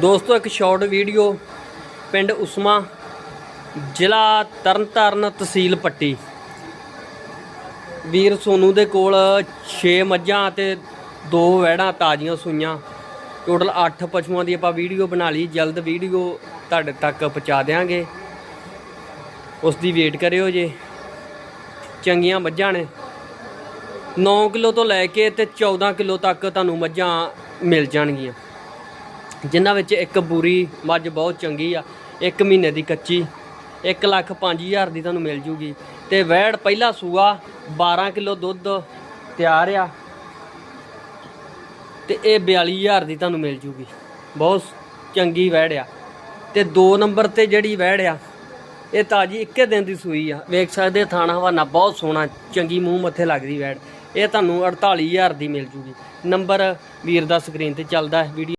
ਦੋਸਤੋ, ਇੱਕ short video ਪਿੰਡ ਉਸਮਾ, ਜ਼ਿਲ੍ਹਾ ਤਰਨਤਾਰਨ ਤਹਿਸੀਲ ਪੱਟੀ। ਵੀਰ ਸੋਨੂ ਦੇ ਕੋਲ 6 ਮੱਝਾਂ ਅਤੇ ਦੋ ਵੈੜਾਂ ਤਾਜ਼ੀਆਂ ਸੂਈਆਂ। ਟੋਟਲ 8 ਪਸ਼ੂਆਂ ਦੀ ਆਪਾਂ ਵੀਡੀਓ ਬਣਾ ਲਈ। ਜਲਦ ਵੀਡੀਓ ਤੁਹਾਡੇ ਤੱਕ ਪਹੁੰਚਾ ਦੇਵਾਂਗੇ ਉਸ ਦੀ ਵੇਟ ਕਰਿਓ ਜੇ। ਚੰਗੀਆਂ ਮੱਝਾਂ ਨੇ। 9 ਕਿਲੋ ਤੋਂ ਲੈ ਕੇ ਤੇ 14 ਕਿਲੋ ਤੱਕ ਤੁਹਾਨੂੰ ਮੱਝਾਂ ਮਿਲ ਜਾਣਗੀਆਂ। ਜਿਨ੍ਹਾਂ ਵਿੱਚ ਇੱਕ ਬੂਰੀ ਮੱਝ ਬਹੁਤ ਚੰਗੀ ਆ 1 ਮਹੀਨੇ ਦੀ ਕੱਚੀ 1 ਲੱਖ 5000 ਦੀ ਤੁਹਾਨੂੰ ਮਿਲ ਜੂਗੀ। ਤੇ ਵੈੜ ਪਹਿਲਾ ਸੂਆ 12 ਕਿਲੋ ਦੁੱਧ ਤਿਆਰ ਆ ਤੇ ਇਹ 42000 ਦੀ ਤੁਹਾਨੂੰ ਮਿਲ ਜੂਗੀ। ਬਹੁਤ ਚੰਗੀ ਵੈੜ ਆ। ਤੇ 2 ਨੰਬਰ ਤੇ ਜਿਹੜੀ ਵੈੜ ਆ, ਇਹ ਤਾਜੀ ਇੱਕੇ ਦਿਨ ਦੀ ਸੂਈ ਆ। ਵੇਖ ਸਕਦੇ ਥਾਣਾ ਹਵਾਨਾ, ਬਹੁਤ ਸੋਹਣਾ, ਚੰਗੀ ਮੂੰਹ ਮੱਥੇ ਲੱਗਦੀ ਵੈੜ। ਇਹ ਤੁਹਾਨੂੰ 48000 ਦੀ ਮਿਲ ਜੂਗੀ। ਨੰਬਰ ਵੀਰ ਦਾ ਸਕਰੀਨ ਤੇ ਚੱਲਦਾ ਹੈ, ਵੀਡੀਓ